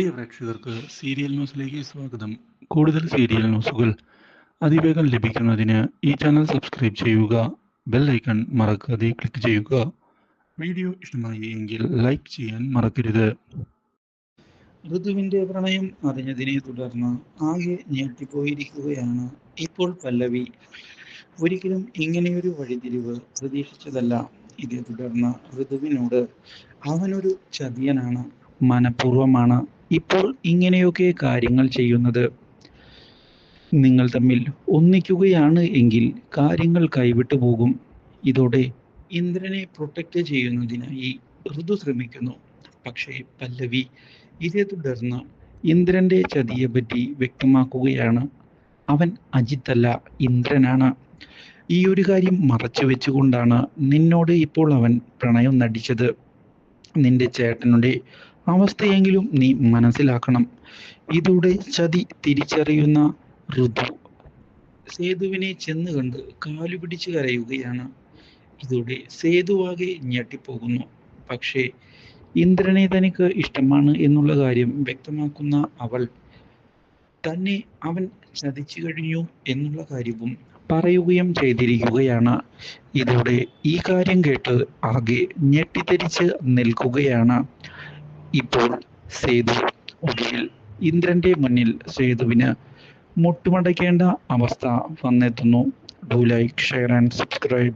പ്രിയ പ്രേക്ഷകർക്ക് സീരിയൽ ന്യൂസിലേക്ക് സ്വാഗതം. കൂടുതൽ സീരിയൽ ന്യൂസുകൾ അതിവേഗം ലഭിക്കുന്നതിന് ഈ ചാനൽ സബ്സ്ക്രൈബ് ചെയ്യുക ബെൽ ഐക്കൺ മറക്കാതെ ക്ലിക്ക് ചെയ്യുക. വീഡിയോ ഇഷ്ടമായി എങ്കിൽ ലൈക്ക് ചെയ്യാൻ മറക്കരുത്. ഋതുവിന്റെ പ്രണയം അറിഞ്ഞതിനെ തുടർന്ന് ആകെ ഞെട്ടിപ്പോയിരിക്കുകയാണ് ഇപ്പോൾ പല്ലവി. ഒരിക്കലും ഇങ്ങനെയൊരു വഴിതിരിവ് പ്രതീക്ഷിച്ചതല്ല. ഇതേ തുടർന്ന് ഋതുവിനോട് അവനൊരു ചതിയനാണ് മനഃപൂർവമാണ് ഇപ്പോൾ ഇങ്ങനെയൊക്കെ കാര്യങ്ങൾ ചെയ്യുന്നത് നിങ്ങൾ തമ്മിൽ ഒന്നിക്കുകയാണ് എങ്കിൽ കാര്യങ്ങൾ കൈവിട്ടു പോകും. ഇതോടെ ഇന്ദ്രനെ പ്രൊട്ടക്റ്റ് ചെയ്യുന്നതിനായി ഋതു ശ്രമിക്കുന്നു. പക്ഷേ പല്ലവി ഇതേ തുടർന്ന് ഇന്ദ്രന്റെ ചതിയെപ്പറ്റി വ്യക്തമാക്കുകയാണ്. അവൻ അജിത്തല്ല ഇന്ദ്രനാണ്. ഈ ഒരു കാര്യം മറച്ചു വെച്ചുകൊണ്ടാണ് നിന്നോട് ഇപ്പോൾ അവൻ പ്രണയം നടിച്ചത്. നിന്റെ ചേട്ടനുടെ അവസ്ഥയെങ്കിലും നീ മനസ്സിലാക്കണം. ഇതോടെ ചതി തിരിച്ചറിയുന്ന ഋതു സേതുവിനെ ചെന്ന് കണ്ട് കാലു പിടിച്ച് കരയുകയാണ്. ഇതോടെ സേതുവാകെ ഞെട്ടിപ്പോകുന്നു. പക്ഷേ ഇന്ദ്രനെ തനിക്ക് ഇഷ്ടമാണ് എന്നുള്ള കാര്യം വ്യക്തമാക്കുന്ന അവൾ തന്നെ അവൻ ചതിച്ചു കഴിഞ്ഞു എന്നുള്ള കാര്യവും പറയുകയും ചെയ്തിരിക്കുകയാണ്. ഇതോടെ ഈ കാര്യം കേട്ട് ആകെ ഞെട്ടിത്തെരിച്ച് നിൽക്കുകയാണ്. ഇപ്പോൾ സേതു ഒടുവിൽ ഇന്ദ്രന്റെ മുന്നിൽ സേതുവിന് മുട്ടുമടക്കേണ്ട അവസ്ഥ വന്നെത്തുന്നു. Do like share and subscribe